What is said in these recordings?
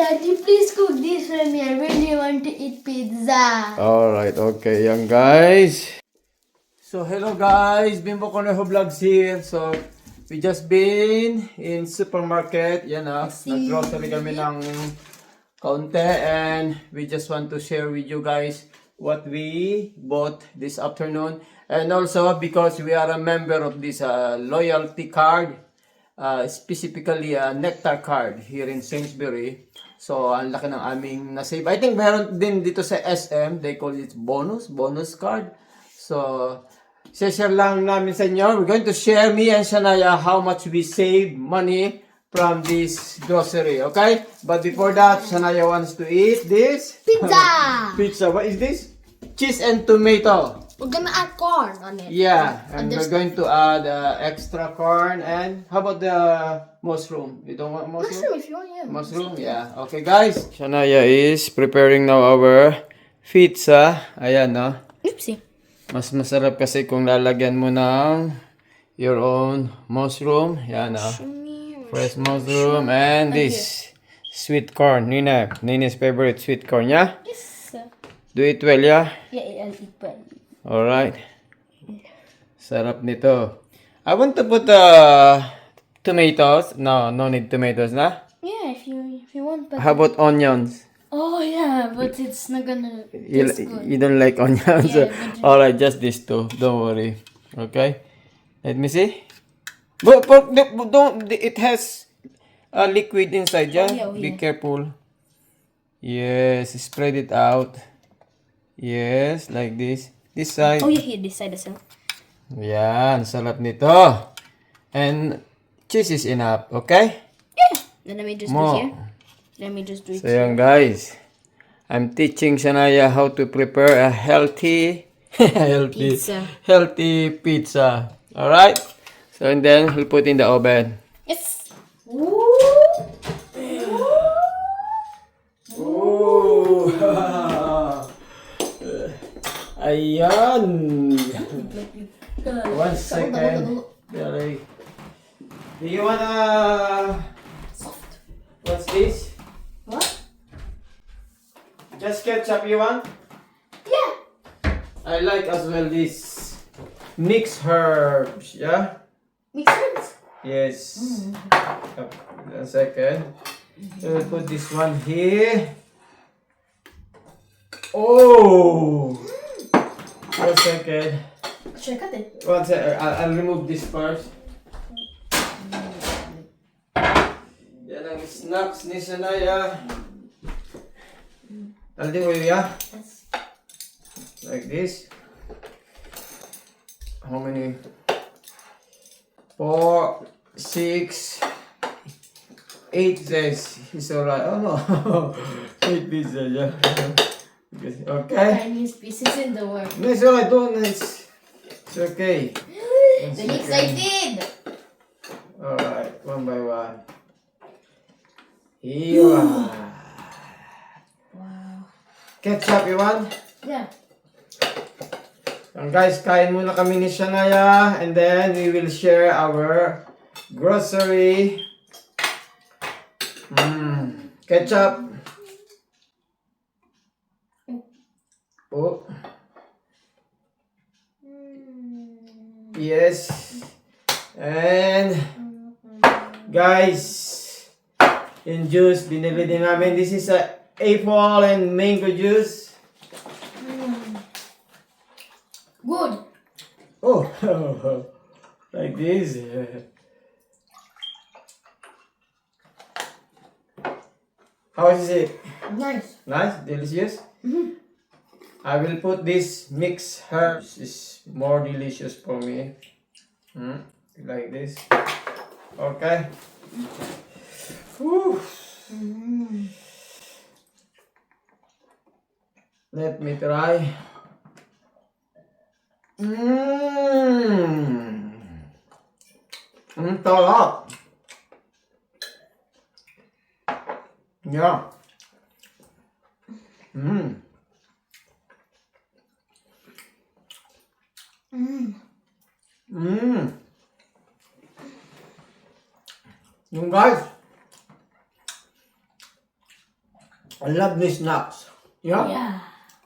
Daddy, please cook this for me. I really want to eat pizza. Alright, okay, yan guys. So, hello guys, Bimbo Conejo Vlogs here. So, we just been in supermarket. Yan ah, nag-grocery kami ng kaunti and we just want to share with you guys what we bought this afternoon. And also because we are a member of this uh, loyalty card, uh, specifically a nectar card here in Sainsbury. So, ang laki ng aming nasave. I think meron din dito sa SM, they call it bonus, bonus card. So, share lang namin sa inyo. We're going to share me and Shania how much we save money from this grocery, okay? But before that, Shania wants to eat this Pizza! pizza. What is this? Cheese and tomato. We're gonna add corn on it. Yeah, and we're going to add uh, extra corn and how about the mushroom? You don't want mushroom? Mushroom if you want, yeah. Mushroom, yeah. Okay, guys. Shania is preparing now our pizza. Ayan, no? Oopsie. Mas masarap kasi kung lalagyan mo ng your own mushroom. Yan, ah. Fresh mushroom and this sweet corn. Nina, Nina's favorite sweet corn, yeah? Yes. Do it well, yeah? Yeah, I'll eat well. Alright. Sarap nito. I want to put uh, tomatoes. No, no need tomatoes na. Yeah, if you if you want, but How about onions? oh yeah, but it's not gonna You, taste good. you don't like onions? Yeah, but- Alright, just these two. Don't worry. Okay? Let me see. But, but the- but don't, it has a liquid inside, yeah? Oh, yeah, oh, Be yeah. careful. Yes, spread it out. Yes, like this. This side. Oh yeah, here this side as well. Yan, sarap nito. And cheese is enough, okay? Then let me just Mo. do here. Let me just do it. So yan guys, I'm teaching Sanaya how to prepare a healthy, healthy, Pizza. healthy pizza. All right. So and then we'll put in the oven. Yes. Oh, ayan. One second. Very. Do you wanna? What's this? What? Just ketchup you want? Yeah. I like as well this mixed herbs, yeah? Makes sense. Yes. A second. We'll put this one here. Oh! One second. Should I cut it? One second. I'll, I'll remove this first. Yan ang snacks ni Sanaya. Mo ya? Yes. like this. How many? Four, six, eight days. it's alright. Oh no, eight days, yeah. Okay. Chinese pieces in the world. No, it's alright. Don't. It's, it's okay. Then excited. Alright, one by one. Here you are. Wow. Ketchup, you want? Yeah. Yan guys, kain muna kami ni Shania and then we will share our grocery. Mm. Ketchup. Oh. Hmm. Yes. And guys, in juice, binili din hmm. namin. This is a apple and mango juice. Hmm. Good. Oh, like this. How is it? Nice. Nice, delicious. Mm-hmm. I will put this mixed herbs. is more delicious for me. Mm, like this. Okay. Let me try. Mmm. Ang. Yeah. Mmm. Mm. Mmm. Yung guys. I love these nuts. Yeah? Yeah.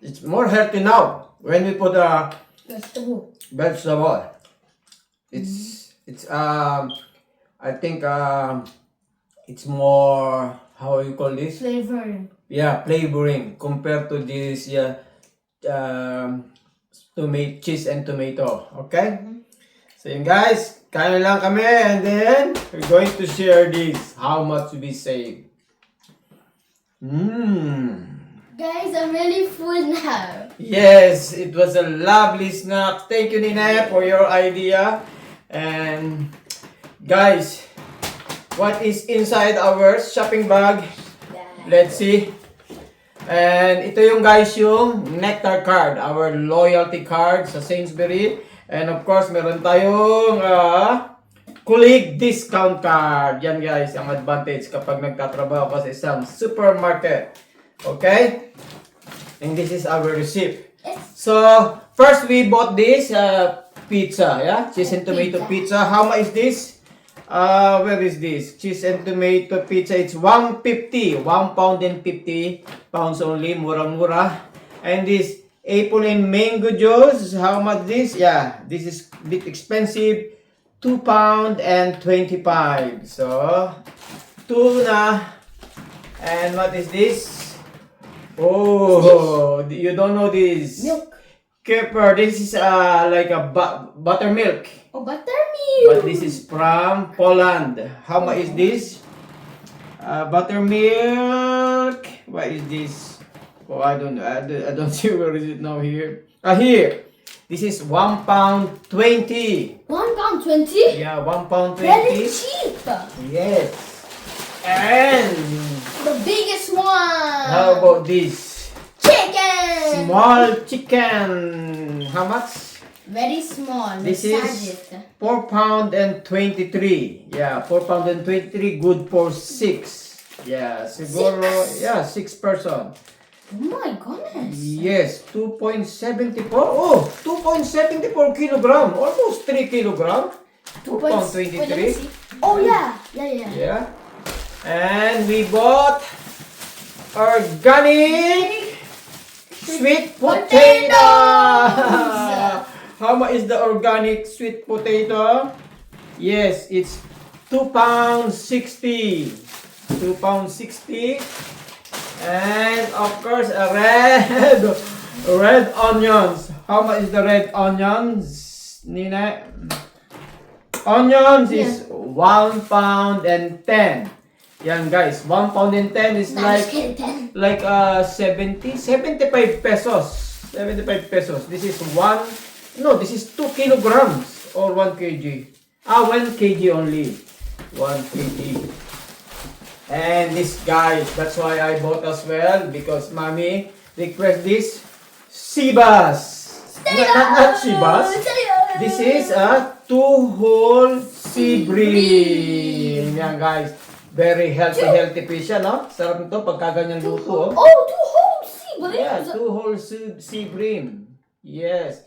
It's more healthy now when we put a Vegetable. vegetable. It's it's um I think um it's more how you call this? Flavor. Yeah, flavoring compared to this yeah um tomato cheese and tomato. Okay? So yun guys, kain lang kami and then we're going to share this. How much we save. Mmm. Guys, I'm really full now. Yes, it was a lovely snack. Thank you, Nina, for your idea. And guys, what is inside our shopping bag? Let's see. And ito yung guys yung Nectar card, our loyalty card sa Sainsbury. And of course, meron tayong uh, colleague discount card. Yan guys, ang advantage kapag nagtatrabaho ka sa isang supermarket. Okay? And this is our receipt. So, first we bought this uh, pizza, yeah? Cheese and tomato pizza. How much is this? Uh, where is this? Cheese and tomato pizza. It's 150. 1 pound and 50 pounds only. Murang-mura. And this apple and mango juice. How much this? Yeah, this is a bit expensive. 2 pound and 25. So, tuna. And what is this? Oh, you don't know this. Milk. Kepper, this is uh, like a bu- buttermilk. Oh, buttermilk. But this is from Poland. How much is this? Uh, buttermilk. What is this? Oh, I don't know. I don't, I don't see where is it now here. Ah, here. This is one pound twenty. One pound twenty. Yeah, one pound Very twenty. cheap. Yes. And The biggest one. how about this? Small chicken. How much? Very small. This Massage is it. 4 pound and 23. Yeah, 4 pound and 23, good for 6. Yeah, siguro, Six? yeah, 6 person. Oh my goodness. Yes, 2.74. Oh, 2.74 kilogram. Almost 3 kilogram. 2 pound Wait, let me 23. see. Oh yeah, yeah, yeah. Yeah. And we bought organic sweet potato. How much is the organic sweet potato? Yes, it's 2 pounds 60. 2 pounds 60. And of course, a red red onions. How much is the red onions, Nina? Onions is 1 pound and 10. Yan guys, 1 pound and 10 is like. Like uh 70 75 pesos. 75 pesos. This is one no this is 2 kilograms. Or 1 kg. Ah 1 kg only. 1 kg. And this guys that's why I bought as well because mommy request this Sibas. Not, not, not Sibas! This is a two whole sea bream yan guys very healthy healthy fish yan no sarap nito pagka ganyan luto oh. Oh, two whole sea Yeah, balloons. two whole sea, sea bream. Yes.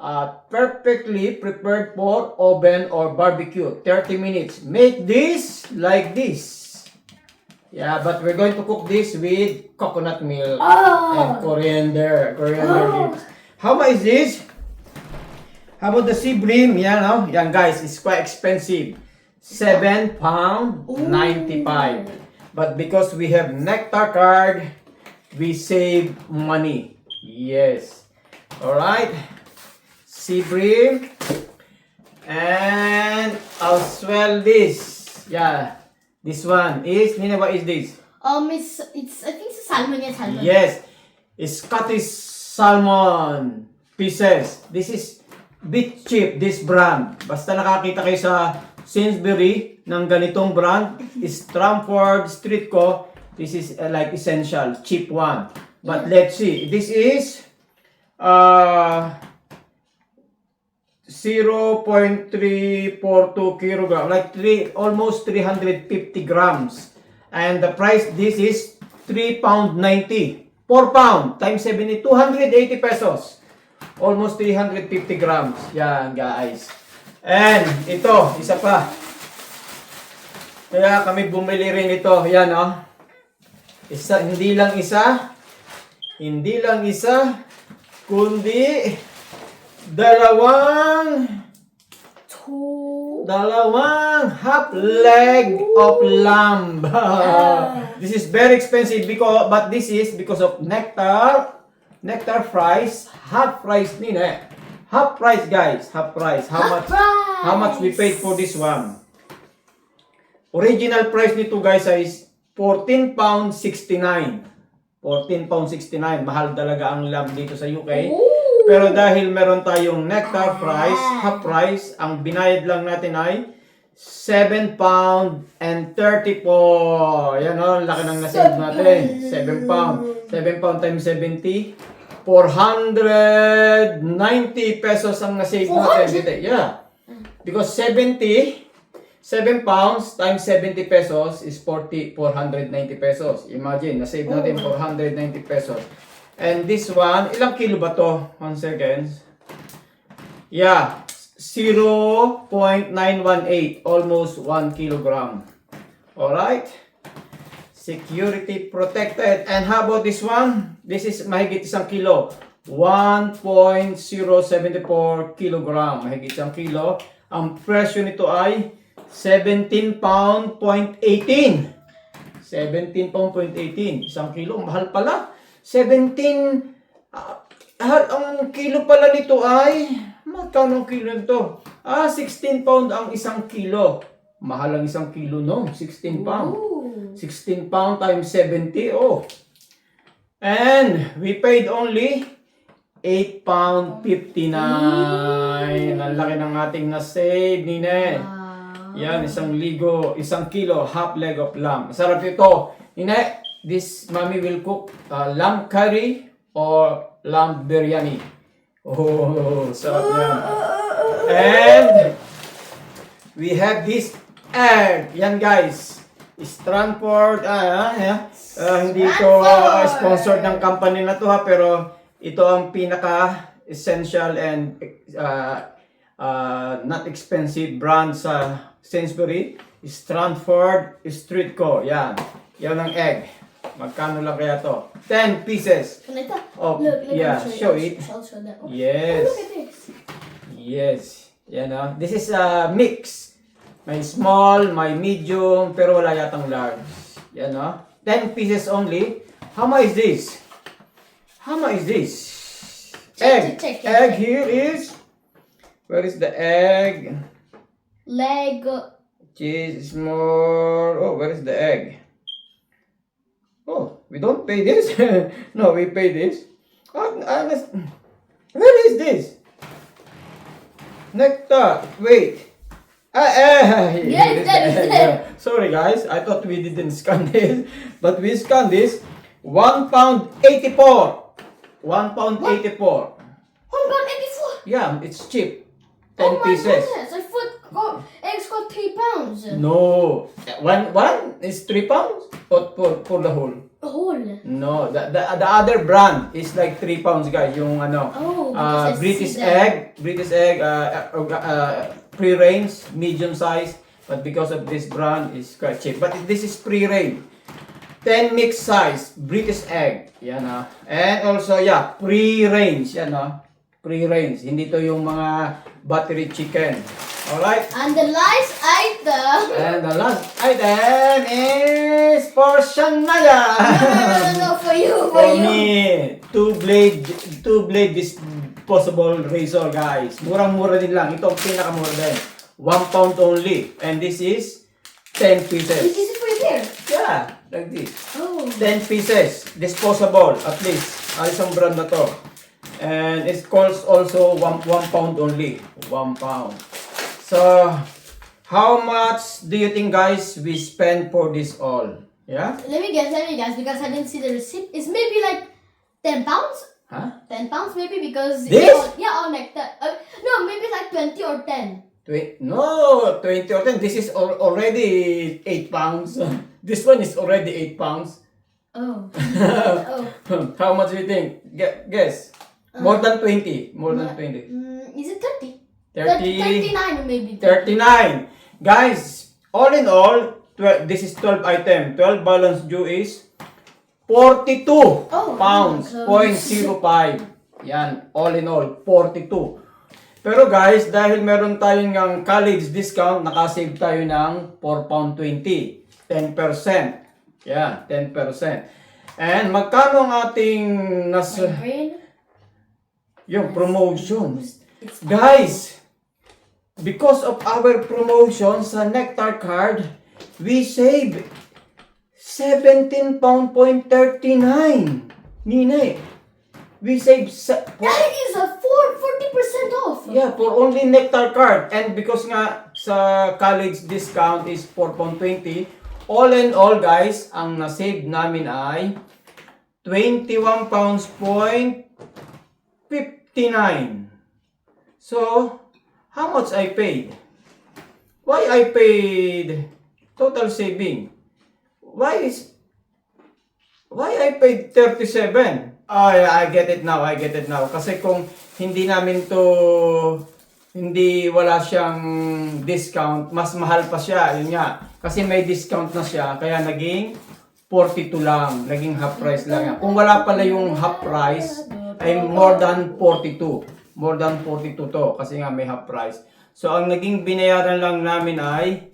Uh, perfectly prepared for oven or barbecue. 30 minutes. Make this like this. Yeah, but we're going to cook this with coconut milk and Oh. coriander. Coriander Oh. leaves. How much is this? How about the sea bream? Yan, no? Yan, guys, it's quite expensive. 7 pound 95. But because we have Nectar card, we save money. Yes. Alright. Sea bream. And as well this. Yeah. This one is, Nina, what is this? Um, it's it's I think it's salmon. Yeah, salmon. Yes. Scottish salmon pieces. This is bit cheap, this brand. Basta nakakita kayo sa Sainsbury ng ganitong brand, Stramford Street Co. This is uh, like essential, cheap one. But let's see. This is uh 0.342 kilogram, like three, almost 350 grams. And the price, this is 3 pound 90. 4 pound times 70, 280 pesos. Almost 350 grams. Yan, guys. And ito, isa pa. Kaya kami bumili rin ito. Yan, oh. Isa, hindi lang isa, hindi lang isa, kundi dalawang Two. dalawang half leg of lamb. this is very expensive because but this is because of nectar nectar fries half price nina half price guys half price how much Half how much we paid for this one original price nito guys is 14 pound 69 14 pound 69 mahal talaga ang lamb dito sa UK Ooh. pero dahil meron tayong nectar price, half price, ang binayad lang natin ay 7 pound and 34. Yan o, laki ng nasave natin. 7 pound. 7 pound times 70. 490 pesos ang nasave natin. 400? dito. Yeah. Because 70, 7 pounds times 70 pesos is 40, 490 pesos. Imagine, nasave natin 490 pesos. And this one, ilang kilo ba to? One second. Yeah, 0.918, almost 1 kilogram. Alright? Security protected. And how about this one? This is mahigit isang kilo. 1.074 kilogram. Mahigit isang kilo. Ang presyo nito ay 17 pound point 18. 17 pound point 18. Isang kilo. Mahal pala. 17 ah, ah, ang kilo pala nito ay magkano ang kilo nito? Ah, 16 pound ang isang kilo. Mahal ang isang kilo no, 16 pound. Ooh. 16 pound times 70, oh. And we paid only 8 pound 59. Ang laki ng ating na-save, Nine. Wow. Yan, isang ligo, isang kilo, half leg of lamb. Masarap ito. Nine, this mommy will cook uh, lamb curry or lamb biryani. Oh, sarap yan. And we have this egg. Yan guys. Stanford, ah, yeah. Ah, hindi ito ah, sponsored ng company na to ha, pero ito ang pinaka essential and uh, uh, not expensive brand sa Sainsbury. Stanford Street Co. Yan. Yan ang egg. Magkano lang kaya to? 10 pieces. Tell? Oh, look, look, yeah, show you. it. I'll show that. Oh, Yes. look at this. Yes. Yan ah. This is a mix. May small, may medium, pero wala yatang large. Yan ah. 10 pieces only. How much is this? How much is this? Egg. check, check, egg check. here is. Where is the egg? Leg. Cheese is more. Oh, where is the egg? Oh, we don't pay this. no, we pay this. Oh, honest. Where is this? Nectar. Wait. Ah, here Yes, it that is Yeah. it. Sorry guys, I thought we didn't scan this, but we scanned this. One pound eighty-four. One pound eighty-four. One pound eighty-four. Yeah, it's cheap. Ten oh my pieces. goodness! I thought got, eggs got three pounds. No, one one is three pounds for for, for the whole. A whole. No, the, the the other brand is like three pounds, guys. Yung ano, Oh, uh, because I British see that. egg, British egg, uh, uh, uh, pre-range, medium size. But because of this brand, is quite cheap. But this is pre-range. 10 mixed size, British egg. Yan ah. And also, yeah, pre-range. Yan ah. Pre-range. Hindi to yung mga battery chicken. Alright? And the last item. And the last item is for no, no, no, Shania. no, no, for you, for for you. me, two blade, two blade disposable razor, guys. Murang-mura din lang. Ito ang pinakamura din. One pound only. And this is 10 Is pieces. this for your hair? Yeah, like this. Oh. 10 pieces. Disposable, at least. Ay, isang brand na to. And it costs also 1, one pound only. 1 pound. So, how much do you think, guys, we spend for this all? Yeah? Let me guess, let me guess, because I didn't see the receipt. It's maybe like 10 pounds? Huh? 10 pounds maybe because This? all- yeah all like that uh, no maybe like 20 or 10 Twe- no, 20 or 10. This is al- already 8 pounds. this one is already 8 pounds. oh oh How much do you think? Gue- guess. More than 20. More than 20. mm, is it 30 30. 39 maybe 39. Guys, all in all, twe- this is 12 item. 12 balance due is 42 Oh, pounds, 0.05. Yan, all in all, 42. Pero guys, dahil meron tayong ng college discount, nakasave tayo ng 4 pound 20. 10%. Yan, 10%. And magkano ang ating Green. yung promotion? Guys, because of our promotion sa Nectar card, we save 17 pound point 39. Nine. We save sa- That is a four, 40% off. yeah, for only Nectar card. And because nga sa college discount is 4 pound 20, all in all guys, ang na-save namin ay 21 pounds point 59. So, how much I paid? Why I paid total saving? Why is why I paid 37? Ay, I get it now, I get it now. Kasi kung hindi namin to hindi wala siyang discount, mas mahal pa siya, yun nga. Kasi may discount na siya, kaya naging 42 lang, naging half price lang yan. Kung wala pala yung half price, ay more than 42. More than 42 to, kasi nga may half price. So, ang naging binayaran lang namin ay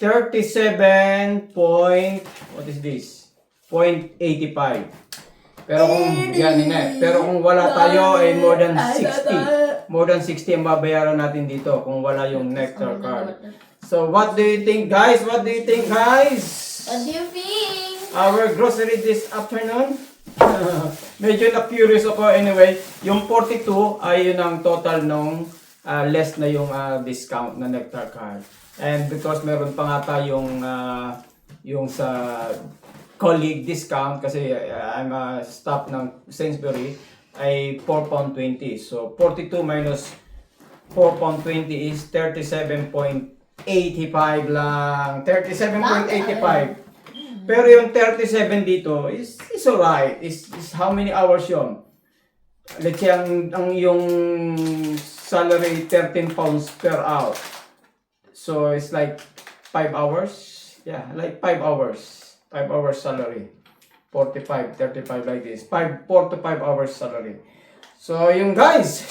37 point, what is this? Point 85. Pero kung, yan, ine. Pero kung wala tayo, ay more than 60. More than 60 ang babayaran natin dito kung wala yung Nectar card. So, what do you think, guys? What do you think, guys? What do you think? Our grocery this afternoon? Medyo na-curious ako anyway. Yung 42 ay yun ang total nung ah, less na yung ah, discount na Nectar card. And because meron pa nga tayong ah, yung sa colleague discount kasi ah, I'm a staff ng Sainsbury ay 4 pound 20. So 42 minus 4 pound 20 is 37.85 lang. 37.85. Pero yung 37 dito is, is alright. Is, is how many hours yun? Let's say ang, ang yung salary 13 pounds per hour. So it's like 5 hours. Yeah, like 5 hours. 5 hours salary. 45, 35 like this. 5, 4 to 5 hours salary. So yung guys,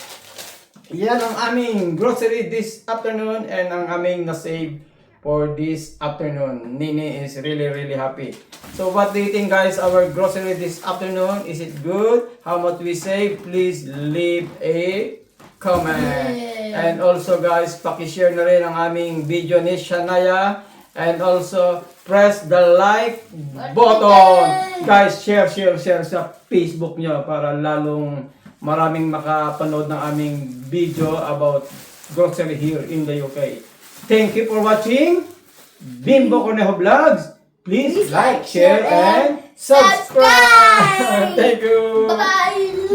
yan ang aming grocery this afternoon and ang aming na-save for this afternoon. Nini is really, really happy. So what do you think guys, our grocery this afternoon? Is it good? How much we save? Please leave a comment. Yeah. And also guys, pakishare na rin ang aming video ni Shania. And also, press the like button. Guys, share, share, share sa Facebook nyo para lalong maraming makapanood ng aming video about grocery here in the UK. Thank you for watching Bimbo Conejo Vlogs. Please, Please like, share, and subscribe. Thank you. Bye-bye.